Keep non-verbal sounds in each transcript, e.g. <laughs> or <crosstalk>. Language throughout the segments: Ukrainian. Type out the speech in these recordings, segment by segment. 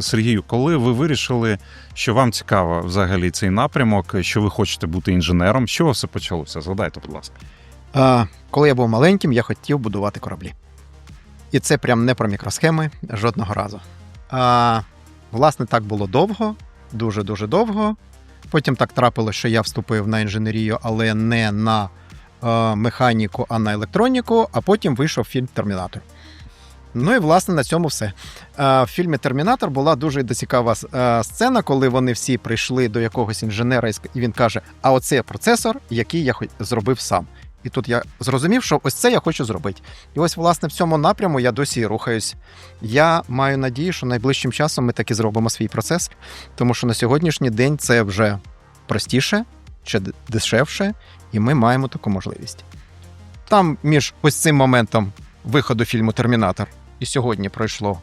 Сергію, коли ви вирішили, що вам цікаво взагалі цей напрямок, що ви хочете бути інженером, чого все почалося? Згадайте, будь ласка. А, коли я був маленьким, я хотів будувати кораблі. І це прям не про мікросхеми жодного разу. А, власне, так було довго, дуже-дуже довго. Потім так трапилося, що я вступив на інженерію, але не на е, механіку, а на електроніку, а потім вийшов фільм Термінатор. Ну і власне на цьому все. В фільмі Термінатор була дуже цікава е, сцена, коли вони всі прийшли до якогось інженера, і він каже: А оце процесор, який я зробив сам. І тут я зрозумів, що ось це я хочу зробити. І ось, власне, в цьому напряму я досі рухаюсь. Я маю надію, що найближчим часом ми таки зробимо свій процес, тому що на сьогоднішній день це вже простіше чи дешевше, і ми маємо таку можливість. Там між ось цим моментом виходу фільму Термінатор і сьогодні пройшло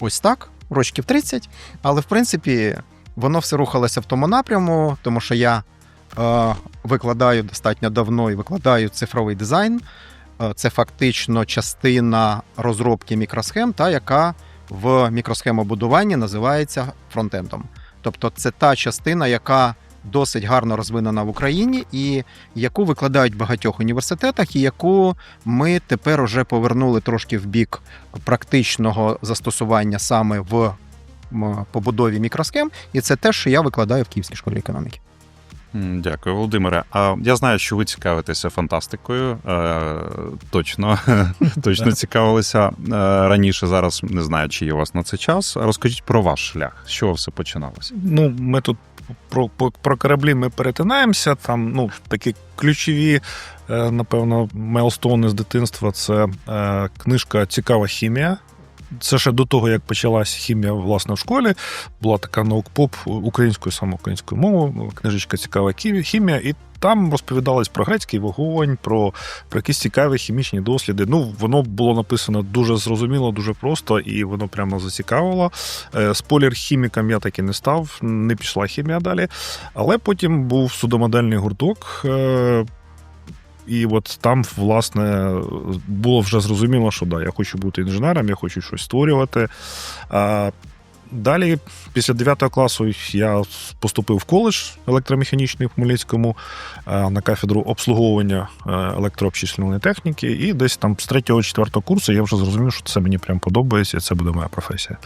ось так, рочків 30, але в принципі воно все рухалося в тому напряму, тому що я е, викладаю достатньо давно і викладаю цифровий дизайн. Е, Це фактично частина розробки мікросхем, та яка в мікросхемобудуванні називається фронтендом. Тобто, це та частина, яка досить гарно розвинена в Україні, і яку викладають в багатьох університетах, і яку ми тепер уже повернули трошки в бік практичного застосування саме в побудові мікросхем. І це те, що я викладаю в Київській школі економіки. Дякую, Володимире. А я знаю, що ви цікавитеся фантастикою. Е, точно, <laughs> точно цікавилися е, раніше. Зараз не знаю, чи є у вас на це час. Розкажіть про ваш шлях. З чого все починалося? Ну, ми тут про, про, про кораблі ми перетинаємося. Там ну, такі ключові, е, напевно, мейлстоуни з дитинства це е, книжка Цікава хімія. Це ще до того, як почалась хімія власне в школі, була така наукпоп українською саме українською мовою, книжечка Цікава хімія, і там розповідалось про грецький вогонь, про, про якісь цікаві хімічні досліди. Ну, воно було написано дуже зрозуміло, дуже просто, і воно прямо зацікавило. Е, Спойлер хіміком я так і не став, не пішла хімія далі. Але потім був судомодельний гурток. І от там, власне, було вже зрозуміло, що да, я хочу бути інженером, я хочу щось створювати. А далі, після 9 класу, я поступив в коледж електромеханічний в Хмельницькому на кафедру обслуговування е, електрообчислювальної техніки. І десь там з 3-4 курсу я вже зрозумів, що це мені прям подобається, і це буде моя професія.